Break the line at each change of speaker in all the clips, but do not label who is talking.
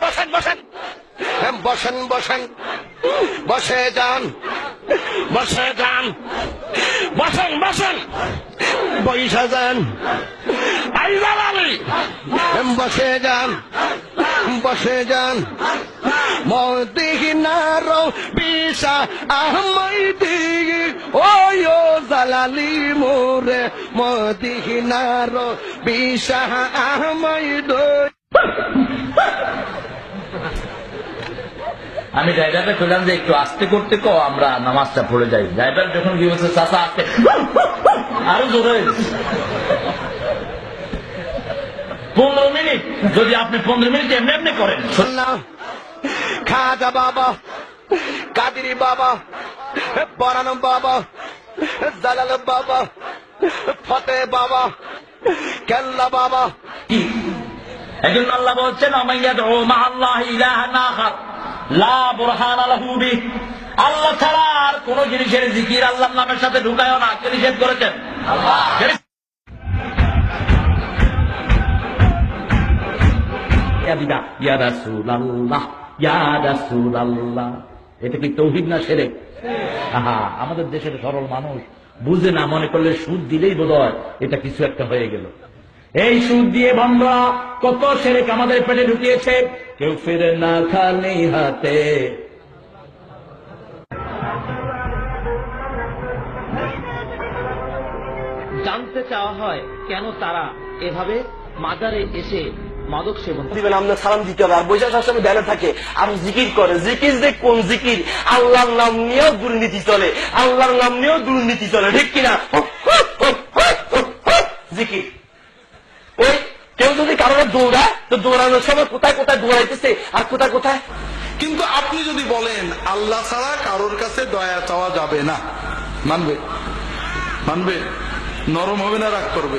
বসেন বসেন। বসেন বসেন। বসে যান। বসে যান। বসেন বসেন। বৈশা যান। বসে যান। বসে যান। মদিনার বিশা আহমদি ওয় জালালি মোরে মদিনার বিশা আহমদ।
আমি ড্রাইভারকে কইলাম যে একটু আস্তে করতে কো আমরা নামাজটা পড়ে যাই। ড্রাইভার যখন কি বলছে চাষা আস্তে। আরও জোরে পনেরো মিনিট যদি আপনি পনেরো মিনিট এমনি এমনি করেন।
খাজা বাবা, কাদিরি বাবা, বরানম বাবা, জালাল বাবা, ফতে বাবা, কেল্লা বাবা
একজন আল্লাহ বলছেন। আল্লাহ ছাড়া আর কোন জিনিসের জিকির আল্লাহর নামের সাথে ঢুকায়ও না কে নিষেধ করেছেন ইয়া রাসূলাল্লাহ। এটা কি তৌহিদ না সেরে আহা, আমাদের দেশের সরল মানুষ বুঝে না, মনে করলে সুদ দিলেই বোধ এটা কিছু একটা হয়ে গেল। এই সুদ দিয়ে বন্ধরা কত সেরেক আমাদের পেটে ঢুকিয়েছে, কেউ ফিরে না খালি হাতে।
জানতে চাওয়া হয় কেন তারা এভাবে মাজারে এসে মাদক সেবন
দিবেন আপনার সালাম দিতে হবে। আর বৈশাখ সবসময় ধ্যানে থাকে। আর জিকির করে জিকির যে কোন জিকির? আল্লাহর নাম নিয়েও দুর্নীতি চলে। আল্লাহর নাম নিয়েও দুর্নীতি চলে। ঠিক কিনা? জিকির। ওই কেউ যদি কারণে দৌড়ায় তো দৌড়ানোর সময় কোথায় কোথায় দৌড়াইতেছে? আর কোথায় কোথায়?
কিন্তু আপনি যদি বলেন আল্লাহ ছাড়া কারোর কাছে দয়া চাওয়া যাবে না মানবে? মানবে? নরম হবে না রাগ করবে?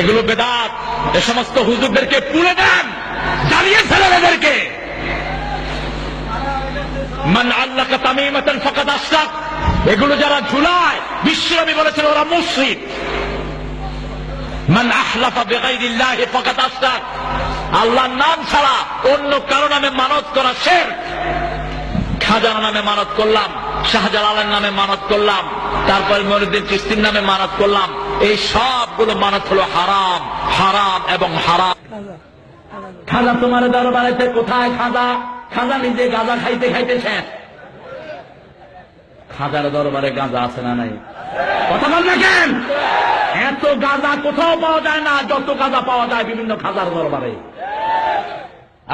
এগুলো বেদাত। এ সমস্ত হুজুরদেরকে পুড়ে দেন, জ্বালিয়ে ফেলেন এদেরকে। মান আল্লাহ তামিমাতান ফাকাদ আশরাক। এগুলো যারা ঝুলায় বিশ্বনবী বলেছেন, ওরা মুশরিক। মান আহলাফা বিগাইরিল্লাহি ফাকাদ আশরাক। আল্লাহর নাম ছাড়া অন্য কারও নামে মানত করা শিরক খাজার নামে মানত করলাম, শাহজালালের নামে মানত করলাম, তারপর মনুদ্দিন চিস্তির নামে মানত করলাম। এই সবগুলো মানত হলো হারাম হারাম এবং হারাম। খাজা তোমার দরবারেতে কোথায় খাজা? খাজা নিজে গাঁজা খাইতে খাইতেছেন খাজার দরবারে গাঁজা আছে না নাই? কথা বল দেখেন এত গাঁজা কোথাও পাওয়া যায় না, যত গাঁজা পাওয়া যায় বিভিন্ন খাজার দরবারে।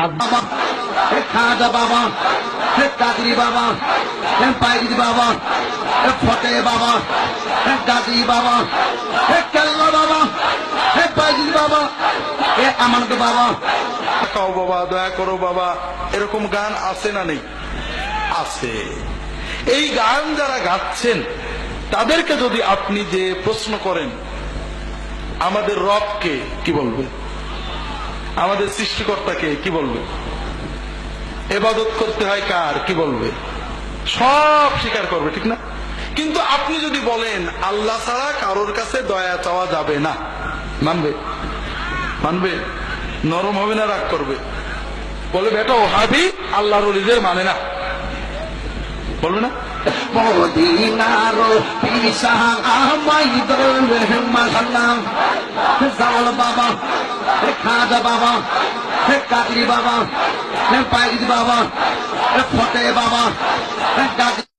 বাবা এ খাজা বাবা, এ কাদিরি বাবা, এ পাইরি বাবা, এ ফতে বাবা, এ দাদি বাবা, এ কেল্লা বাবা, এ পাইরি বাবা, এ আমানত বাবা।
খাও বাবা, দয়া করো বাবা, এরকম গান আছে না নেই? আছে। এই গান যারা গাচ্ছেন, তাদেরকে যদি আপনি যে প্রশ্ন করেন, আমাদের রবকে কি বলবে আমাদের সৃষ্টিকর্তাকে কি? বলবে? এবাদত করতে হয় কার? কি বলবে? সব স্বীকার করবে, ঠিক না? কিন্তু আপনি যদি বলেন, আল্লাহ ছাড়া কারোর কাছে দয়া চাওয়া যাবে না, মানবে? মানবে? নরম হবে না, রাগ করবে? বলে, বেটা ওহাবি আল্লাহর অলিদের মানে না। বলবে না?
মদিনার পিসা আমাইদ মাসাল্লাম জালাল বাবা। এ খাজা বাবা এ কাদিরি বাবা এ পাইরি বাবা এ ফতে বাবা এ দাদি